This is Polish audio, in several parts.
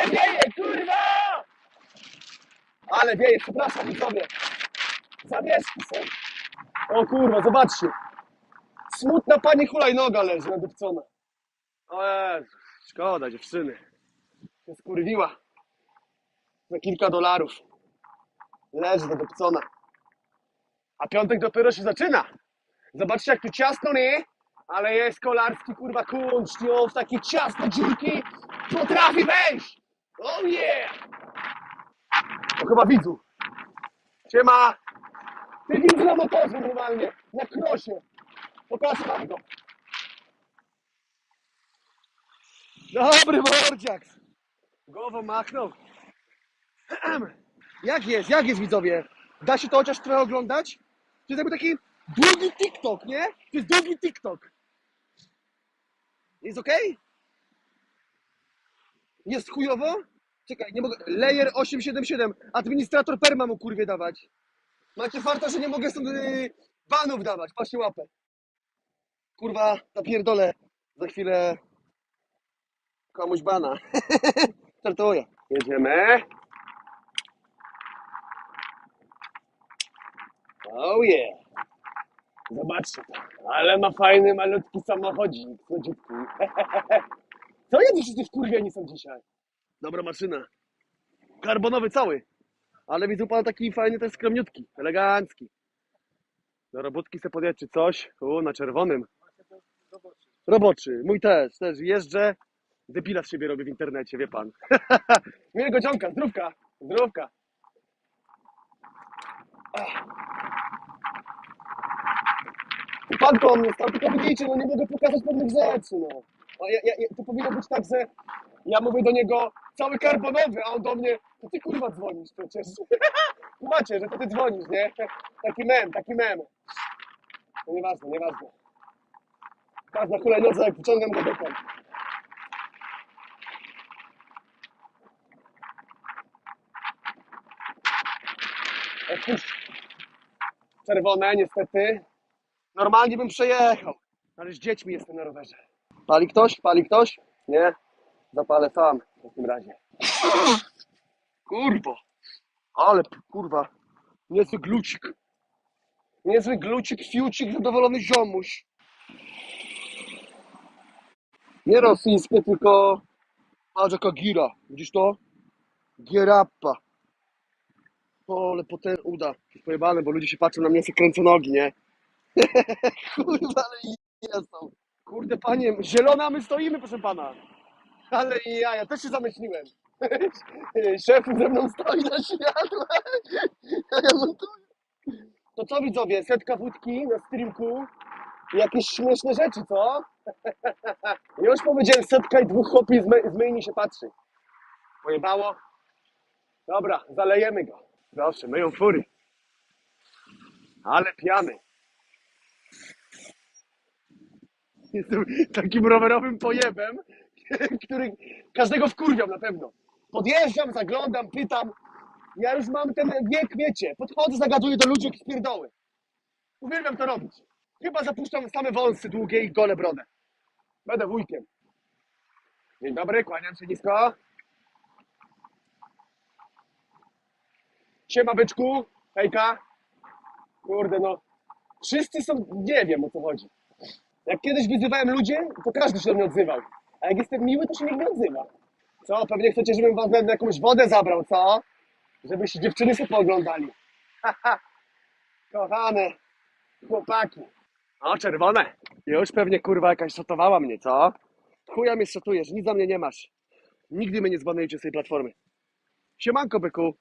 Ale wieje, kurwa! Ale wieje, przepraszam, widzowie. Zawieszki są. O kurwa, zobaczcie. Smutna pani hulajnoga leży nadupcona. O Jezu, szkoda dziewczyny. Się skurwiła. Za kilka dolarów. Leży nadupcona. A piątek dopiero się zaczyna. Zobaczcie jak tu ciasno, nie? Ale jest kolarski kurwa kunszt i on w takie ciasne dziurki potrafi wejść. Oh yeah! To chyba widzu. Siema! Ty widzu na motorze normalnie, na krosie. Pokażę wam go. Dobry mordziak. Głową machnął. Jak jest, jak jest widzowie? Da się to chociaż trochę oglądać? To jest jakby taki długi TikTok, nie? To jest długi TikTok. Jest ok? Jest chujowo? Czekaj, nie mogę. Layer 877. Administrator perma mu kurwie dawać. Macie farta, że nie mogę stąd yy, banów dawać. Patrzcie łapę. Kurwa, napierdolę za chwilę komuś bana. Startuję. Jedziemy. Oh yeah. Zobaczcie. Ale ma fajny, malutki samochodzik. Słodziutki. Co jedziesz, że wkurwieni są dzisiaj? Dobra maszyna. Karbonowy cały. Ale widzę pan taki fajny, ten skromniutki, elegancki. Do robótki se podjechać czy coś. U, na czerwonym. Roboczy. Mój też, też jeżdżę. Debila z siebie robię w internecie, wie pan. Miłego dzionka, zdrówka, zdrówka. Pan do mnie stał, tylko widzicie, no nie mogę pokazać pewnych rzeczy, no. A ja, ja, to powinno być tak, że ja mówię do niego cały karbonowy, a on do mnie, to ty kurwa dzwonisz przecież. Macie, że to ty dzwonisz, nie? Taki mem, taki mem. No nieważne, nieważne. Każda hulajnodze, jak wyciągam go dokąd. Odpuść. Czerwone, niestety. Normalnie bym przejechał, ale z dziećmi jestem na rowerze. Pali ktoś? Pali ktoś? Nie? Zapalę sam w takim razie. Kurwa. Ale kurwa. Niezły glucik. Niezły glucik, fiucik, zadowolony ziomuś. Nie rosyjskie, tylko patrz jaka gira. Widzisz to? Gierappa. O, ale potem uda. Pojebane, bo ludzie się patrzą na mnie, jak kręcą nogi, nie? Kurwa, ale jestem. Kurde panie, zielona, my stoimy, proszę pana. Ale ja, ja też się zamyśliłem. Szef ze mną stoi na światło. A ja montuję. To co widzowie, setka wódki na streamku jakieś śmieszne rzeczy, co? Już powiedziałem setka i dwóch chłopi z, me- z myjni się patrzy. Pojebało? Dobra, zalejemy go. Proszę, myją fury. Ale piany. Jestem takim rowerowym pojebem, który każdego wkurwiam na pewno. Podjeżdżam, zaglądam, pytam. Ja już mam ten wiek, wiecie, podchodzę, zagaduję do ludzi jak pierdoły. Uwielbiam to robić. Chyba zapuszczam same wąsy długie i gole brodę. Będę wujkiem. Dzień dobry, kłaniam się nisko. Siema byczku, hejka. Kurde no, wszyscy są, nie wiem o co chodzi. Jak kiedyś wyzywałem ludzi, to każdy się do mnie odzywał. A jak jestem miły, to się nikt nie odzywa. Co, pewnie chcecie, żebym na jakąś wodę zabrał, co? Żebyście dziewczyny sobie pooglądali. Haha, kochane chłopaki. O, czerwone. Już pewnie kurwa jakaś szotowała mnie, co? Chuja mnie szotujesz, nic za mnie nie masz. Nigdy mnie nie zbanujecie z tej platformy. Siemanko, byku.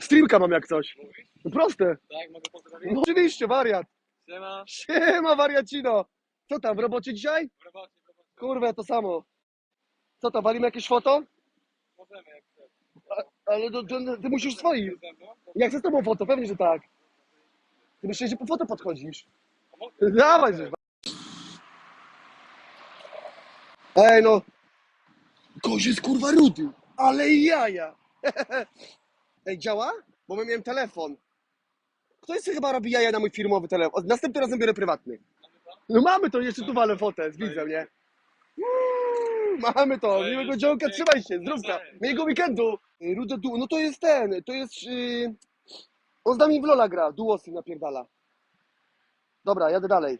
Streamka mam jak coś. No proste. Tak, mogę pozdrowić? No, oczywiście, wariat. Siema, Siema, wariacino. Co tam, w robocie dzisiaj? w robocie, w robocie. Kurwa, to samo. Co tam, walimy jakieś foto? Możemy jak chcesz. A, ale to, to, ty musisz swoim. Jak chcę z tobą foto? Pewnie, że tak. Ty myślisz, że po foto podchodzisz. Dawaj, że... Ej, no. Koś jest kurwa rudy. Ale jaja. Ej, działa? Bo my miałem telefon. Ktoś sobie chyba robi jaja na mój firmowy telefon. Następnym razem biorę prywatny. No mamy to, jeszcze tu walę fotę z widzem, nie? Uuu. Mamy to, miłego dzionka, trzymaj się, zdrówka, miłego weekendu. Ruda Du, no to jest ten, to jest, yy... on z nami w Lola gra, Duosy napierdala. Dobra, jadę dalej.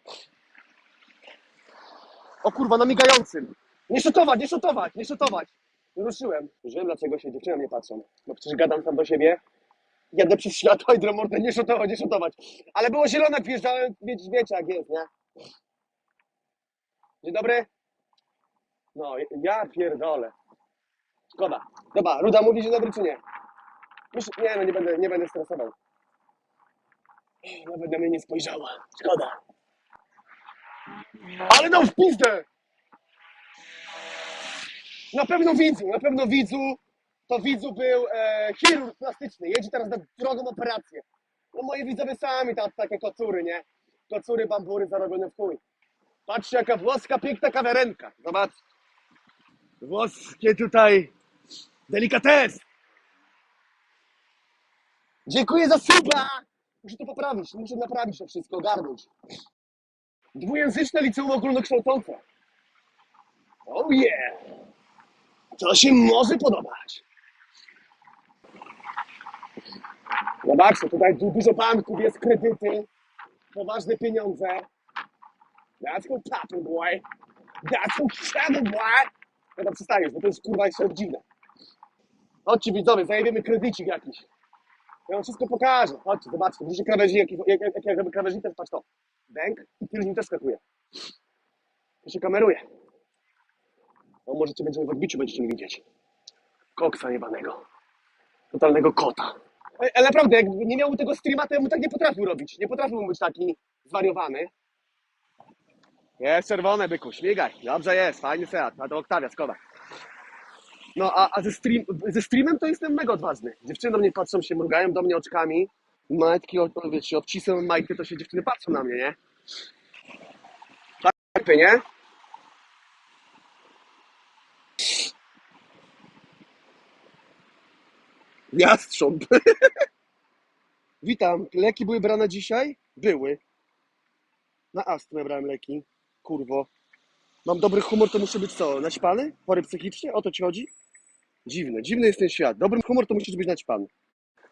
O kurwa, na migającym. Nie szotować, nie szotować, nie szotować. Ruszyłem. Już wiem dlaczego się dziewczyny mnie patrzą. Bo przecież gadam sam do siebie. Jadę przez światło i dromordę, nie szotować, nie szotować. Ale było zielone, wjeżdżałem, wiecie, wiecie jak jest, nie? Dzień dobry. No, ja pierdolę. Szkoda. Dobra, Ruda mówi dzień dobry czy nie? Myślę, nie, no nie będę, nie będę stresował. Nawet na mnie nie spojrzała. Szkoda. Ale no w pizdę! Na pewno widzu, na pewno widzu. To widzu był e, chirurg plastyczny. Jedzie teraz na drogą operację. No moi widzowie sami tacy, takie kocury, nie? Kocury, bambury zarobione w chuj. Patrzcie jaka włoska piękna kawiarenka. Zobacz. Włoskie tutaj delikates. Dziękuję za suba. Muszę to poprawić, muszę naprawić to wszystko, ogarnąć. Dwujęzyczne liceum ogólnokształcące. Oh yeah! To się może podobać. Zobaczcie, tutaj du- dużo banków, jest kredyty, poważne pieniądze. That's what poppin' boy. That's what shadow boy. Ja tam przestajesz, bo to jest kurwa jeszcze dziwne. Chodźcie widzowie, zajebiemy kredycik jakiś. Ja wam wszystko pokażę. Chodźcie, zobaczcie. Widzicie krawężnik, jak, jak, jak, jak robię krawężnik, to patrz to. Bęk i pilnik też skakuje. To się kameruje. No możecie będziemy w odbiciu będziecie mnie widzieć. Koksa jebanego. Totalnego kota. Ej, Ale naprawdę, jakby nie miał tego streama, to ja tak nie potrafił robić. Nie potrafił być taki zwariowany. Jest czerwone, byku, śmigaj. Dobrze jest, fajny seat. A to Oktawia, Skoda. No, a, a ze, stream, ze streamem to jestem mega odważny. Dziewczyny do mnie patrzą, się mrugają do mnie oczkami. Majtki, wiecie, obcisem majty, to się dziewczyny patrzą na mnie, nie? Tak, nie? Jastrząb. Witam. Leki były brane dzisiaj? Były. Na astmę brałem leki. Kurwo. Mam dobry humor, to muszę być co? Naćpany? Chory psychicznie? O to ci chodzi? Dziwny. Dziwny jest ten świat. Dobry humor to musisz być naćpany.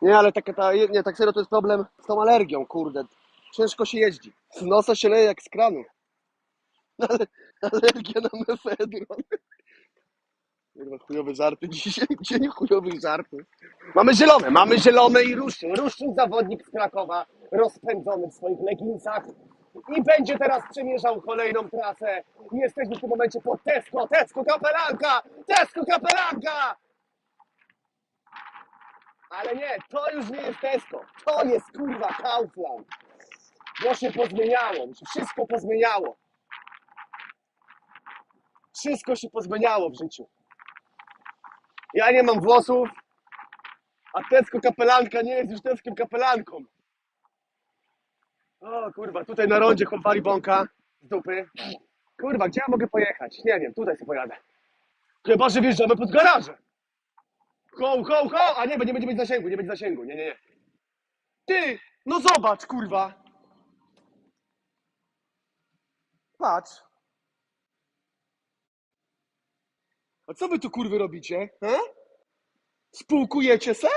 Nie, ale taka ta, nie, tak serio to jest problem z tą alergią, kurde. Ciężko się jeździ. Z nosa się leje jak z kranu. Ale, alergia na mefedron. Kurwa, chujowe żarty dzisiaj. Dzień chujowych żartów. Mamy zielone, mamy zielone i ruszyn. Ruszyn zawodnik z Krakowa, rozpędzony w swoich leginsach. I będzie teraz przemierzał kolejną trasę. Jesteśmy w tym momencie pod Tesco, Tesco Kapelanka! Tesco Kapelanka! Ale nie, to już nie jest Tesco. To jest kurwa Kaufland. Bo się pozmieniało, wszystko pozmieniało. Wszystko się pozmieniało w życiu. Ja nie mam włosów, a Tesco kapelanka nie jest już Tesco kapelanką. O kurwa, tutaj na rondzie chłopali bąka z dupy. Kurwa, gdzie ja mogę pojechać? Nie wiem, tutaj sobie pojadę. Chyba, że wjeżdżamy pod garaże. Ho, ho, ho! A nie, nie będzie mieć zasięgu, nie będzie zasięgu, nie, nie, nie. Ty, no zobacz, kurwa. Patrz. A co wy tu kurwy robicie? Spółkujecie se?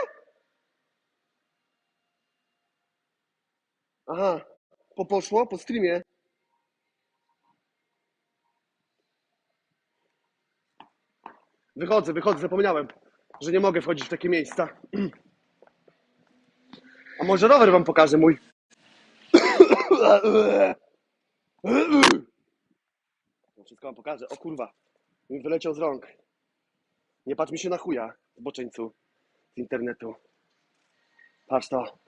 Aha, po poszło, po streamie. Wychodzę, wychodzę, zapomniałem, że nie mogę wchodzić w takie miejsca. A może rower wam pokażę mój. Wszystko wam pokażę. O kurwa, mi wyleciał z rąk. Nie patrz mi się na chuja, zboczeńcu z internetu. Patrz to.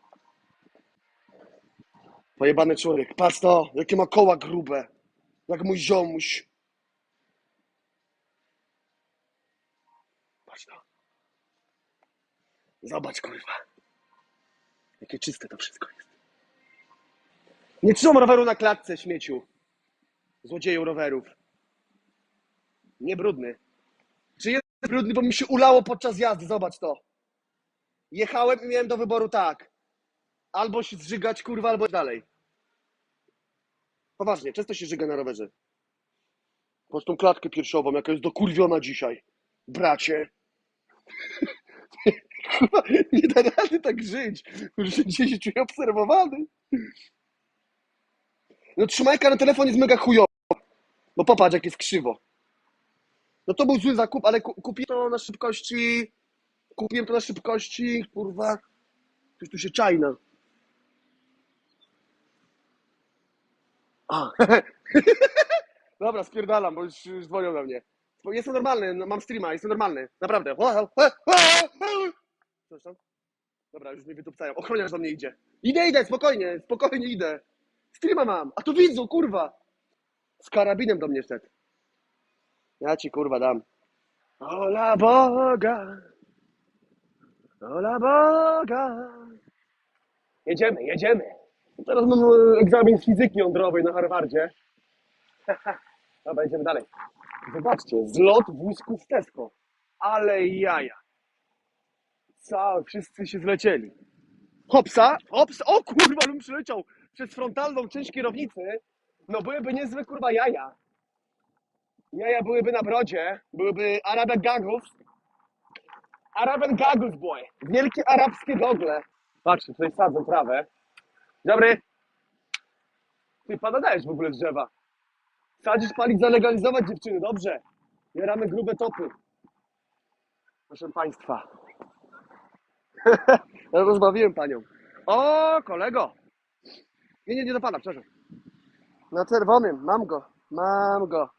Pojebany człowiek. Patrz to, jakie ma koła grube. Jak mój ziomuś. Patrz to. Zobacz, kurwa. Jakie czyste to wszystko jest. Nie trzymam roweru na klatce, śmieciu. Złodzieju rowerów. Nie brudny. Brudny, bo mi się ulało podczas jazdy, zobacz to. Jechałem i miałem do wyboru tak. Albo się zżygać, kurwa, albo dalej. Poważnie, często się żyga na rowerze. Patrz tą klatkę piersiową, jaka jest dokurwiona dzisiaj. Bracie. Nie da rady tak żyć. Już dzisiaj się czuję obserwowany. No trzymajka na telefon jest mega chujowa. Bo popatrz, jak jest krzywo. No to był zły zakup, ale ku, kupiłem to na szybkości. Kupiłem to na szybkości, kurwa. Coś tu się czajna. A. Dobra, spierdalam, bo już, już dzwonią na mnie. Jestem normalny, no, mam streama, jestem normalny. Naprawdę. Coś tam? Dobra, już mnie wytupcają. Ochroniarz do mnie idzie. Idę, idę, spokojnie, spokojnie idę. Streama mam, a tu widzu, kurwa. Z karabinem do mnie szedł. Ja ci kurwa dam. Ola Boga. Ola Boga. Jedziemy, jedziemy. Teraz mam e, egzamin z fizyki jądrowej na Harvardzie. Dobra, idziemy dalej. Zobaczcie, zlot wózków Tesco. Ale jaja. Cały, wszyscy się zlecieli. Hopsa, hops, o kurwa, bym przyleciał przez frontalną część kierownicy. No byłyby niezłe kurwa jaja. Jaja byłyby na brodzie, byłyby Arabian Gaggles. Arabian Gaggles, boy. Wielkie arabskie gogle. Patrzcie, tutaj sadzą trawę. Dobry. Ty pana dajesz w ogóle drzewa. Sadzisz palić, zalegalizować dziewczyny, dobrze. Jaramy grube topy. Proszę państwa. ja rozbawiłem panią. O, kolego. Nie, nie, nie do pana, przepraszam. Na czerwonym, mam go, mam go.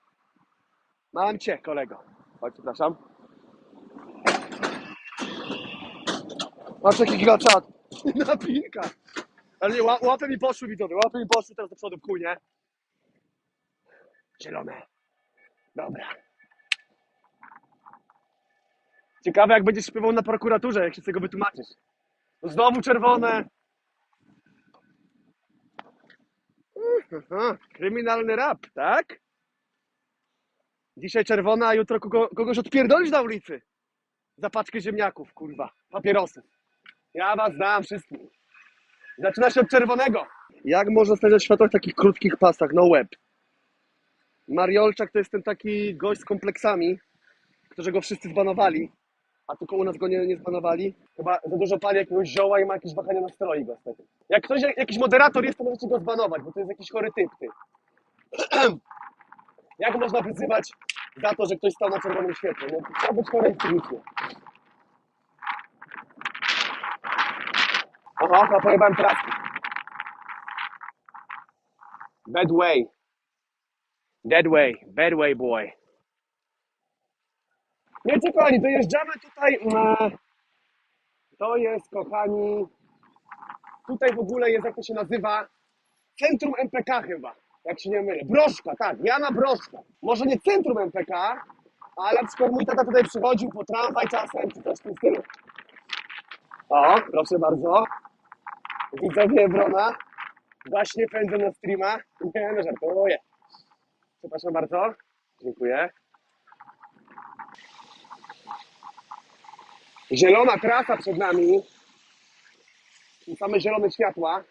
Mam cię, kolego. Chodź, przepraszam. Patrz jaki gigaczat. Napinka. Ale nie, ła- łapy mi poszły, widzowie, łapy mi poszły teraz do przodu, w chuj, nie? Zielone. Dobra. Ciekawe, jak będziesz śpiewał na prokuraturze, jak się z tego wytłumaczysz. No Znowu czerwone. Aha, kryminalny rap, tak? Dzisiaj czerwona, a jutro kogo, kogoś odpierdolisz na ulicy. Za paczkę ziemniaków, kurwa, papierosów. Ja was znam wszystkich. Zaczyna się od czerwonego. Jak można na światłach w takich krótkich pasach, no web? Mariolczak to jest ten taki gość z kompleksami, którego wszyscy zbanowali, a tylko u nas go nie, nie zbanowali. Chyba za dużo pali jakiegoś zioła i ma jakieś wahania nastroi go wtedy. Jak ktoś, jak jakiś moderator jest, to możecie go zbanować, bo to jest jakiś chory typ, ty. Jak można wyzywać za to, że ktoś stał na czerwonym świetle? No, trzeba być chorym psychicznie. Aha, a pojebałem trafki. Bad way. Dead way, bad way boy. Wiecie kochani, dojeżdżamy tutaj na... To jest, kochani... Tutaj w ogóle jest, jak to się nazywa, Centrum MPK chyba, jak się nie mylę. Broszka, tak, Jana Broszka. Może nie Centrum MPK, ale na mój tata tutaj przychodził po tramwaj czasem, czy coś w tym stylu. O, proszę bardzo. Widzowie Wrona. Właśnie pędzę na streama. Nie, no żartuję. Przepraszam bardzo. Dziękuję. Zielona trasa przed nami. I same zielone światła.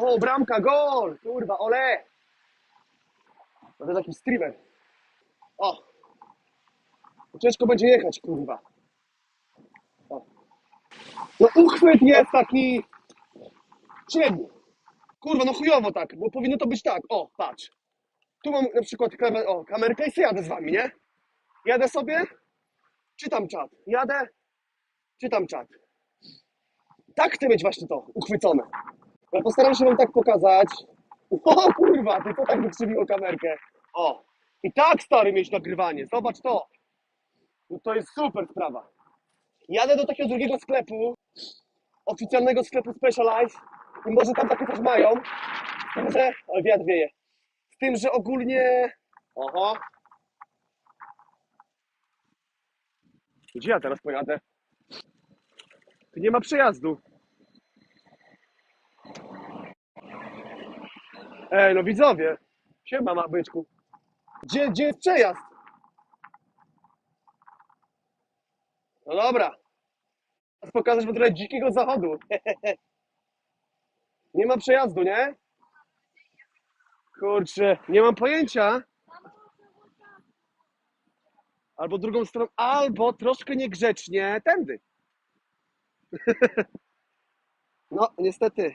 O, bramka, gol! Kurwa, ole! Jest jakiś streamer. O! Ciężko będzie jechać, kurwa. O. No uchwyt jest taki średni. Kurwa, no chujowo tak, bo powinno to być tak. O, patrz. Tu mam na przykład kamer o, kamerkę i sobie jadę z wami, nie? Jadę sobie, czytam czat. Jadę, czytam czat. Tak chcę mieć właśnie to, uchwycone. Ja postaram się wam tak pokazać. O kurwa, ty to tak wykrzywiło kamerkę. O. I tak stary mieć nagrywanie, zobacz to. No to jest super sprawa. Jadę do takiego drugiego sklepu, oficjalnego sklepu Specialized i może tam takie coś mają. Z tym, że... O, wiatr wieje. Z tym, że ogólnie... Oho. Gdzie ja teraz pojadę? Tu nie ma przejazdu. Ej, no widzowie. Siema, ma byczku. Gdzie, gdzie jest przejazd? No dobra. Teraz pokażesz w ogóle dzikiego zachodu. Nie ma przejazdu, nie? Kurczę, nie mam pojęcia. Albo drugą stroną, albo troszkę niegrzecznie tędy. No, niestety.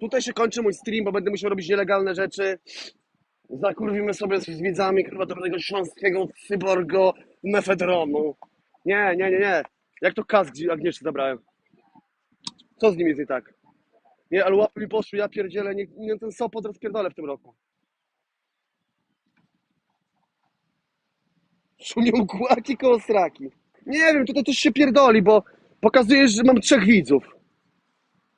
Tutaj się kończy mój stream, bo będę musiał robić nielegalne rzeczy. Zakurwimy sobie z widzami chyba do tego śląskiego cyborgo mefedronu. Nie, nie, nie, nie. Jak to kask Agnieszce zabrałem? Co z nim jest nie tak? Nie, ale łapy mi poszły, ja pierdzielę, nie, nie ten sopot rozpierdolę w tym roku. Szumią kłaki koło straki. Nie wiem, tutaj coś się pierdoli, bo pokazujesz, że mam trzech widzów.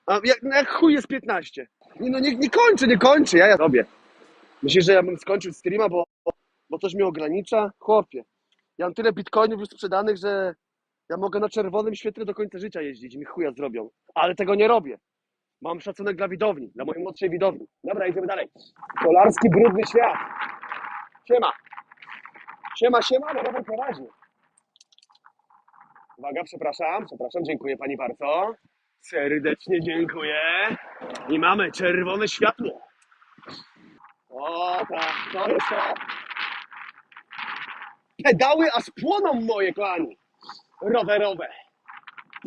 A jak, jak chuj jest 15. Nie, no nie, nie kończę, nie kończę, ja ja robię. Myślisz, że ja bym skończył streama, bo, bo coś mnie ogranicza? Chłopie, ja mam tyle bitcoinów już sprzedanych, że ja mogę na czerwonym świetle do końca życia jeździć mi chuja zrobią. Ale tego nie robię. Mam szacunek dla widowni, dla mojej młodszej widowni. Dobra, idziemy dalej. Kolarski, brudny świat. Siema. Siema, siema, no dobra, poważnie. Uwaga, przepraszam, przepraszam, dziękuję pani bardzo. Serdecznie dziękuję. I mamy czerwone światło. O tak, to jest to. Pedały aż płoną moje, kochani. Rowerowe.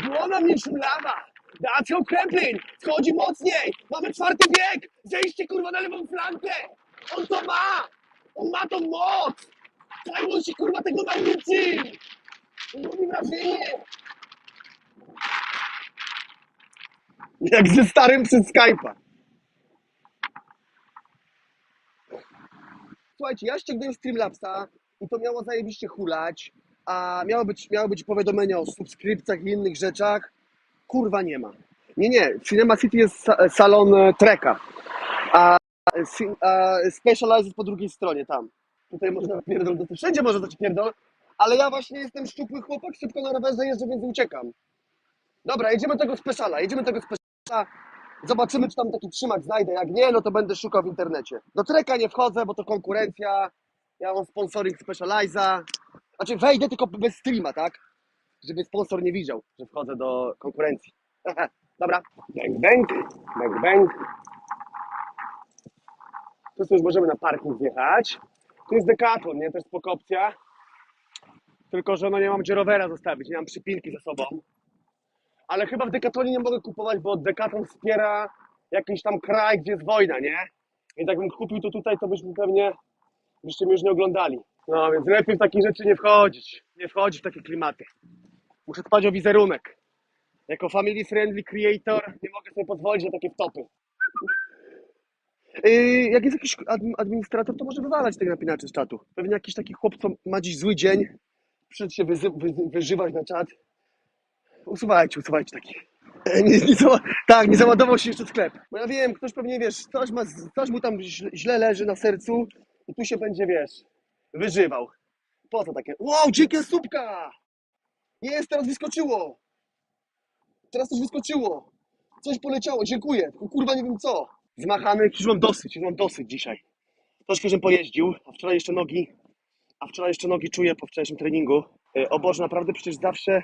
Płoną niczym lawa. Dacia Kreplin schodzi mocniej. Mamy czwarty bieg. Zejście kurwa na lewą flankę. On to ma. On ma tą moc. Czemu się kurwa tego nauczy? Robi wrażenie. Jak ze starym przez Skype'a. Słuchajcie, ja ściągnąłem Streamlabsa i to miało zajebiście hulać, a miało być, miało być powiadomienie o subskrypcjach i innych rzeczach. Kurwa nie ma. Nie, nie, w Cinema City jest sa- salon e, Treka, a, a Specialized jest po drugiej stronie, tam. Tutaj można pierdol, wszędzie można dać pierdol, ale ja właśnie jestem szczupły chłopak, szybko na rowerze jeżdżę, więc uciekam. Dobra, jedziemy tego Speciala, jedziemy tego Speciala. Zobaczymy, czy tam taki trzymak znajdę. Jak nie, no to będę szukał w internecie. Do treka nie wchodzę, bo to konkurencja. Ja mam sponsoring Specializa. Znaczy wejdę tylko bez streama, tak? Żeby sponsor nie widział, że wchodzę do konkurencji. Dobra. Bang, bang. Bang, bang. Tu już możemy na parking wjechać. Tu jest Decathlon, nie? Też spoko opcja. Tylko, że no nie mam gdzie rowera zostawić, nie mam przypinki ze sobą. Ale chyba w Decathlonie nie mogę kupować, bo Decathlon wspiera jakiś tam kraj, gdzie jest wojna, nie? Więc jakbym kupił to tutaj, to byśmy pewnie, byście mnie już nie oglądali. No więc lepiej w takie rzeczy nie wchodzić. Nie wchodzić w takie klimaty. Muszę dbać o wizerunek. Jako family friendly creator nie mogę sobie pozwolić na takie wtopy. Yy, jak jest jakiś adm- administrator, to może wywalać tych napinaczy z czatu. Pewnie jakiś taki chłop, co ma dziś zły dzień, przyszedł się wyzy- wy- wyżywać na czat. Usuwajcie, usuwajcie taki. E, Nie, nie zała- tak, nie załadował się jeszcze sklep. Bo ja wiem, ktoś pewnie, wiesz, coś, ma, coś mu tam źle, leży na sercu i tu się będzie, wiesz, wyżywał. Po co takie? Wow, dzikie słupka! Jest, teraz wyskoczyło! Teraz coś wyskoczyło! Coś poleciało, dziękuję, tylko kurwa nie wiem co. Zmachany, już mam dosyć, już mam dosyć dzisiaj. Troszkę, żem pojeździł, a wczoraj jeszcze nogi, a wczoraj jeszcze nogi czuję po wczorajszym treningu. E, O Boże, naprawdę przecież zawsze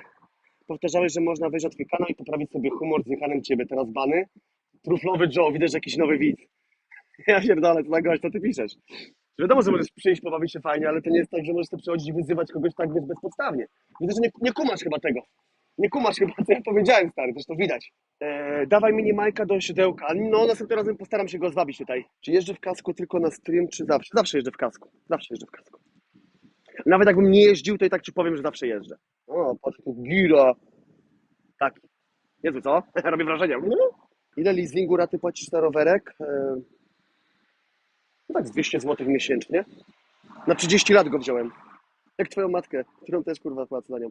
powtarzałeś, że można wejść na twój kanał i poprawić sobie humor z jechanem ciebie. Teraz bany. Truflowy Joe, widać jakiś nowy widz. Ja pierdolę, co na gość, to ty piszesz. Wiadomo, że możesz przyjść, pobawić się fajnie, ale to nie jest tak, że możesz sobie przychodzić i wyzywać kogoś tak wiesz, bezpodstawnie. Widzę, że nie, nie kumasz chyba tego. Nie kumasz chyba, co ja powiedziałem, stary, też to widać. Eee, dawaj mini Majka do siodełka. No, następnym razem postaram się go zwabić tutaj. Czy jeżdżę w kasku tylko na stream, czy zawsze? Zawsze jeżdżę w kasku. Zawsze jeżdżę w kasku. Nawet jakbym nie jeździł, to i tak ci powiem, że zawsze jeżdżę. O, patrz, jaka gira. Tak. Jezu, co? Robię wrażenie. Ile leasingu raty płacisz na rowerek? Eee, No tak, z 200 zł miesięcznie. Na 30 lat go wziąłem. Jak twoją matkę, którą też kurwa płacę za nią.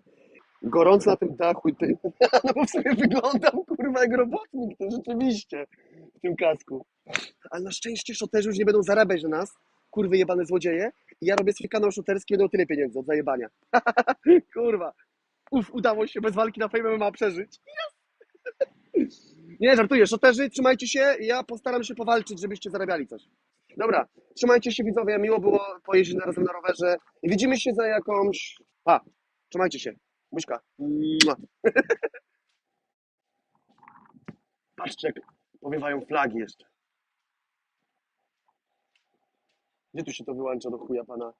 Gorąco na tym dachu i ty. No bo w sumie wyglądam kurwa jak robotnik, to rzeczywiście w tym kasku. Ale na szczęście szoterzy już nie będą zarabiać na nas, kurwy jebane złodzieje. I ja robię swój kanał szoterski, będą tyle pieniędzy od zajebania. kurwa. Uf, udało się bez walki na Fame MMA przeżyć. Nie, żartuję. Szoterzy, trzymajcie się. Ja postaram się powalczyć, żebyście zarabiali coś. Dobra, trzymajcie się widzowie. Miło było pojeździć razem na rowerze. Widzimy się za jakąś... A, trzymajcie się. Buźka. Patrzcie, powiewają flagi jeszcze. Gdzie tu się to wyłącza do chuja pana?